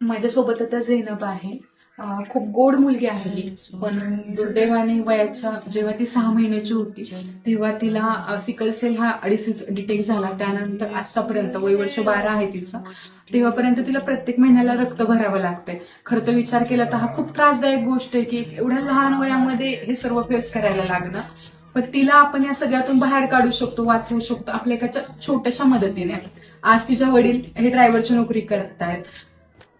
माझ्यासोबत आता झेनब आहे. खूप गोड मुलगी आहे पण दुर्दैवाने वयाच्या जेव्हा ती सहा महिन्याची होती तेव्हा तिला सिकल सेल हा डिसीज डिटेक्ट झाला. त्यानंतर आतापर्यंत वय वर्ष बारा आहे तिचं. तेव्हापर्यंत तिला प्रत्येक महिन्याला रक्त भरावं लागतंय. खरं तर विचार केला तर हा खूप त्रासदायक गोष्ट आहे की एवढ्या लहान वयामध्ये हे सर्व फेस करायला लागणं. पण तिला आपण या सगळ्यातून बाहेर काढू शकतो वाचवू शकतो आपल्या एका छोट्याशा मदतीने. आज तिच्या वडील हे ड्रायव्हरची नोकरी करत आहेत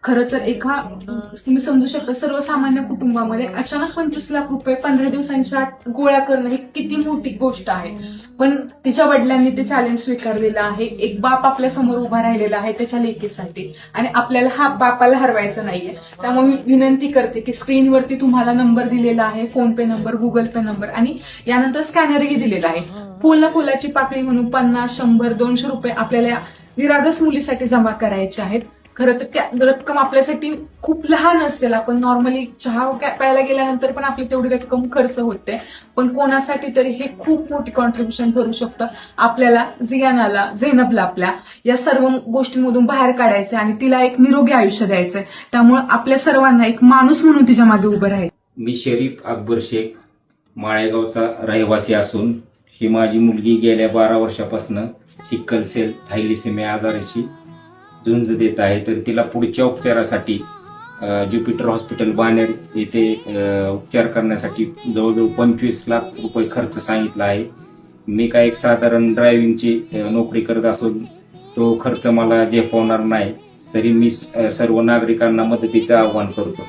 खरं तर एका तुम्ही समजू शकता सर्वसामान्य कुटुंबामध्ये अचानक पंचवीस लाख रुपये पंधरा दिवसांच्या आत गोळा करणं ही किती मोठी गोष्ट आहे. पण तिच्या वडिलांनी ते चॅलेंज स्वीकारलेलं आहे. एक बाप आपल्यासमोर उभा राहिलेला आहे त्याच्या लेकीसाठी. आणि आपल्याला हा बापाला हरवायचा नाहीये. त्यामुळे मी विनंती करते की स्क्रीनवरती तुम्हाला नंबर दिलेला आहे PhonePe number Google Pay number आणि यानंतर स्कॅनरही दिलेला आहे. फुल फुलाची पाकळी म्हणून पन्नास शंभर दोनशे रुपये आपल्याला निरागस मुलीसाठी जमा करायचे आहेत. खरं तर त्या रक्कम आपल्यासाठी खूप लहान असेल. आपण नॉर्मली चहा प्यायला गेल्यानंतर पण आपली तेवढी रक्कम खर्च होते. पण कोणासाठी तरी हे खूप मोठी कॉन्ट्रीब्युशन करू शकतं. आपल्याला जियानाला झेनबला आपल्या या सर्व गोष्टींमधून बाहेर काढायचंय आणि तिला एक निरोगी आयुष्य द्यायचंय. त्यामुळे आपल्या सर्वांना एक माणूस म्हणून तिच्यामागे उभं राहायचं. मी शरीफ अकबर शेख माळेगावचा रहिवासी असून ही माझी मुलगी गेल्या बारा वर्षापासून सिक्कल सेल थायलिसेमिया आजाराशी झुंज देत आहे तर तिला पुढच्या उपचारासाठी ज्युपिटर हॉस्पिटल बानेर येथे उपचार करण्यासाठी जवळजवळ पंचवीस लाख रुपये खर्च सांगितला आहे. मी काय एक साधारण ड्रायव्हिंगची नोकरी करत असून तो खर्च मला झेपवणार नाही तरी मी सर्व नागरिकांना मदतीचं आवाहन करतो.